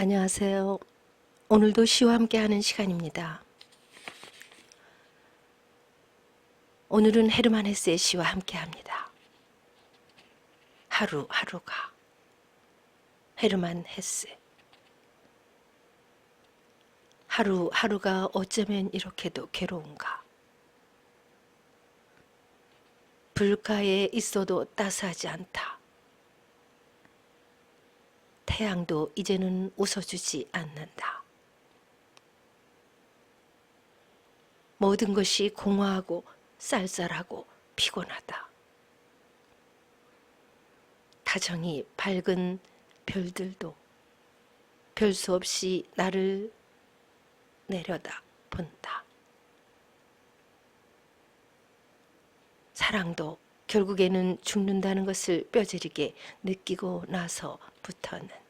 안녕하세요. 오늘도 시와 함께하는 시간입니다. 오늘은 헤르만 헤세의 시와 함께합니다. 하루 하루가 헤르만 헤세 하루 하루가 어쩌면 이렇게도 괴로운가 불가에 있어도 따스하지 않다. 태양도 이제는 웃어주지 않는다. 모든 것이 공허하고 쌀쌀하고 피곤하다. 다정히 밝은 별들도 별 수 없이 나를 내려다 본다. 사랑도 결국에는 죽는다는 것을 뼈저리게 느끼고 나서부터는